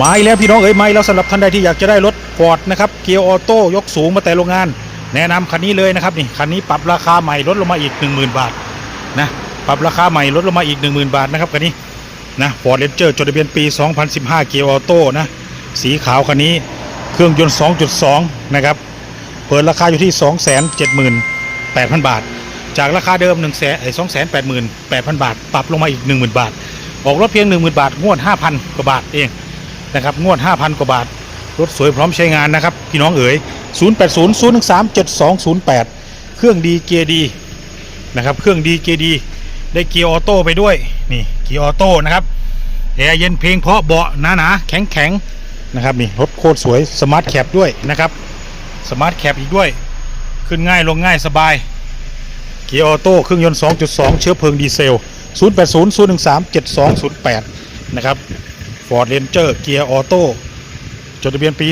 มาอีกแล้วพี่น้องเอ๋ยมาอีกแล้วสำหรับท่านใดที่อยากจะได้รถฟอร์ดนะครับเกียร์ออโต้ยกสูงมาแต่โรงงาน แนะนำคันนี้เลยนะครับนี่คันนี้ปรับราคาใหม่ลดลงมาอีก 10,000 บาทนะปรับราคาใหม่ลดลงมาอีก 10,000 บาทนะครับคันนี้นะฟอร์ดเรนเจอร์จดทะเบียนปี 2015 เกียร์ออโต้นะสีขาวคันนี้เครื่องยนต์ 2.2 นะครับเปิดราคาอยู่ที่ 278,000 บาท จากราคาเดิม1 2 8 8 0 0 0 บาท ปรับลงมาอีก 10,000 บาท ออกรถเพียง 10,000 บาทงวด 5,000 กว่าบาทเอง นะครับงวด 5,000 กว่าบาท รถสวยพร้อมใช้งานนะครับ พี่น้องเอ๋ย 080 013 7208 เครื่องดีเกียร์ดีนะครับ เครื่องดีเกียร์ดี ได้เกียร์ออโต้ไปด้วย นี่เกียร์ออโต้นะครับแอร์เย็นเพลงเพราะเบาะหนาหนาๆแข็งแข็งๆนะครับนี่รถโคตรสวยสมาร์ทแคปด้วยนะครับสมาร์ทแคปอีกด้วย ขึ้นง่ายลงง่ายสบาย เกียร์ออโต้เครื่องยนต์ 2.2 เชื้อเพลิงดีเซล 080 013 7208 นะครับ Ford Ranger เกียร์ออโต้จดทะเบียนปี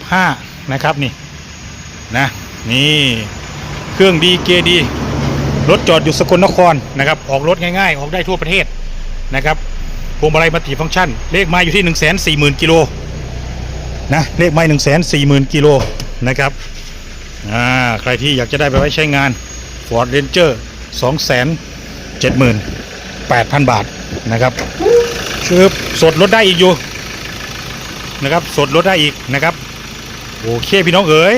2015 นะครับนี่นะนี่เครื่องดีเกียร์ดี รถจอดอยู่สกลนครนะครับออกรถง่ายๆ ออกได้ทั่วประเทศนะครับพวงมาลัยมัลติฟังก์ชัน เลขไม้อยู่ที่ 140,000 กิโลนะเลขไม้ 140,000 กิโลนะครับอ่าใครที่อยากจะได้ไปไว้ใช้งาน Ford Ranger 278,000 บาทนะครับ คือสดลดได้อีกอยู่นะครับ สดลดได้อีกนะครับ โอเคพี่น้องเอ๋ย